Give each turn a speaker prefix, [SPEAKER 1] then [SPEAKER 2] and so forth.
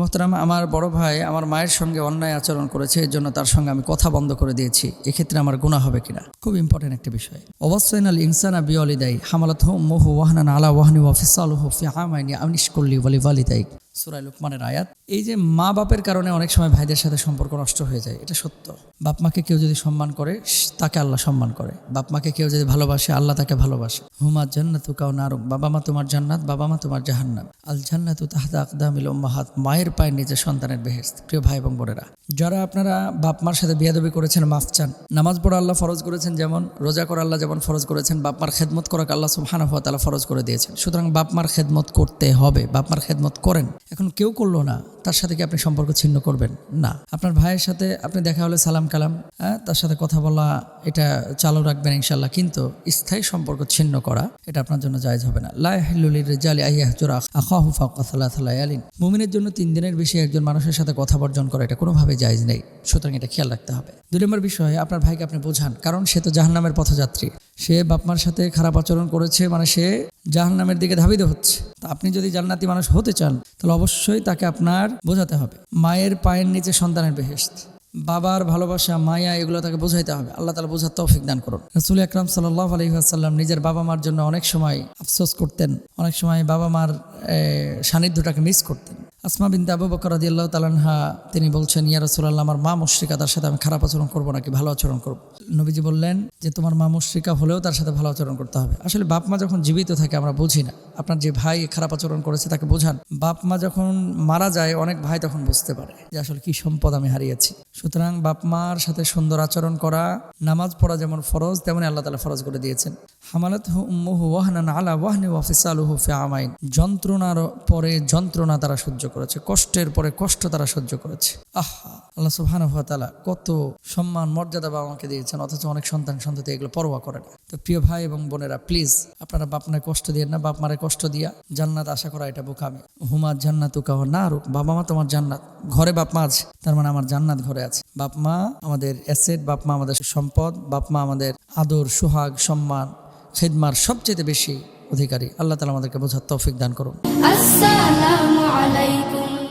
[SPEAKER 1] মোহতারাম, আমার বড় ভাই আমার মায়ের সঙ্গে অন্যায় আচরণ করেছে, এর জন্য তার সঙ্গে আমি কথা বন্ধ করে দিয়েছি। এক্ষেত্রে আমার গুণা হবে কিনা? খুব ইম্পর্টেন্ট একটা বিষয়। অবশ্যই আল ইনসানা বিওয়ালিদাই হামালাত হোম মোহ ওয়াহনান আলা ওয়াহনি ওয়াফিসাল হো ফি হামাইনি আমিনিশ করলি বলি ওয়ালিদাই সুরাই লুকমানের আয়াত। এই যে মা বাপের কারণে অনেক সময় ভাইদের সাথে সম্পর্ক নষ্ট হয়ে যায়, এটা সত্য। বাপ মাকে কেউ যদি সম্মান করে তাকে আল্লাহ সম্মান করে। বাপ মাকে কেউ যদি ভালোবাসে, আল্লাহ তাকে ভালোবাসে। হুমা জান্নাতু কাউ নারুক, বাবা মা তোমার জান্নাত, বাবা মা তোমার জাহান্নাম। আল জান্নাতু তাহতা আকদামিল উম্মাহাত, মায়ের পায়ের নিচে সন্তানের বেহেস্ত প্রিয় ভাই এবং বোনেরা, যারা আপনারা বাপ মার সাথে বিয়াদবি করেছেন, মাফ চান। নামাজ পড়া আল্লাহ ফরজ করেছেন যেমন, রোজা করা আল্লাহ যেমন ফরজ করেছেন, বাপ মার খেদমত করাকে আল্লাহ সুবহানাহু ওয়া তাআলা ফরজ করে দিয়েছেন। সুতরাং বাপ মার খেদমত করতে হবে, বাপ মার খেদমত করেন। এখন কেউ করল না, তার সাথে কি আপনি সম্পর্ক ছিন্ন করবেন? না। আপনার ভাইয়ের সাথে আপনি দেখা হলে সালাম কালাম হ্যাঁ তার সাথে কথা বলা, এটা চালু রাখবেন ইনশাল্লাহ কিন্তু স্থায়ী সম্পর্ক ছিন্ন করা, এটা আপনার জন্য জায়জ হবে না। লাইহিন মুমিনের জন্য তিন দিনের বেশি একজন মানুষের সাথে কথা বর্জন করা, এটা কোনোভাবে জায়জ নেই। সুতরাং এটা খেয়াল রাখতে হবে। দুই নম্বর বিষয়ে, আপনার ভাইকে আপনি বোঝান, কারণ সে তো জাহান্নামের পথযাত্রী। সে বাপমার সাথে খারাপ আচরণ করেছে মানে সে জাহান্নামের দিকে ধাবিত হচ্ছে। তা আপনি যদি জান্নাতি মানুষ হতে চান, তাহলে অবশ্যই তাকে আপনার বোঝাতে হবে। মায়ের পায়ের নিচে সন্তানের বেহেস্ত বাবার ভালোবাসা, মায়া, এগুলো তাকে বোঝাইতে হবে। আল্লাহ তালা বোঝার তৌফিক দান করুন। রসুল আকরাম সাল্লাহ আলহিহাসাল্লাম নিজের বাবা মার জন্য অনেক সময় আফসোস করতেন। অনেক সময় বাবা মার সান্নিধ্যটাকে মিস করতেন। আসমা বিনতে আবু বকর রাদিয়াল্লাহু তালানহা তিনি বলছেন, ইয়া রাসূলুল্লাহ, আমার মা মুশরিকা, তার সাথে আমি খারাপ আচরণ করব নাকি? ভালো আচরণ করব? নবীজি বললেন যে, তোমার মা মুশরিকা হলেও তার সাথে ভালো আচরণ করতে হবে। আসলে বাপ মা যখন জীবিত থাকে, আমরা বুঝি না। আপনার যে ভাই খারাপ আচরণ করেছে, তাকে বোঝান। বাপ মা যখন মারা যায়, অনেক ভাই তখন বুঝতে পারে যে, আসলে কি সম্পদ আমি হারিয়েছি। সুতরাং বাপ মার সাথে সুন্দর আচরণ করা, নামাজ পড়া যেমন ফরজ, তেমনি আল্লাহ তালা ফরজ করে দিয়েছেন। হামালাত উম্মুহু ওয়াহনান আলা ওয়াহনি ওয়াফিসালুহু ফি আমাইন। যন্ত্রণার পরে যন্ত্রণা তারা সহ্য করেছে, কষ্টের পরে কষ্ট তারা সহ্য করেছে। আহা, আল্লাহ তাআলা কত সম্মান, মর্যাদা বাবা মাকে দিয়েছেন, অথচ অনেক সন্তান সন্ততি এগুলো পরোয়া করে না। তো প্রিয় ভাই এবং বোনেরা প্লিজ আপনারা বাপ মায়ের কষ্ট দিয়ে না, বাপ মারে কষ্ট দিয়া জান্নাত আশা করা এটা বোকামি। হুমা জান্নাতু কাহ না রুক বাবা মা তোমার জান্নাত। ঘরে বাপ মা আছে, তার মানে আমার জান্নাত ঘরে আছে। বাপ মা আমাদের অ্যাসেট বাপ মা আমাদের সম্পদ, বাপ মা আমাদের আদর, সোহাগ, সম্মান, খেদমার সবচেয়ে বেশি অধিকারী। আল্লাহ তালা আমাদেরকে বোঝার তৌফিক দান করুন।
[SPEAKER 2] عليكم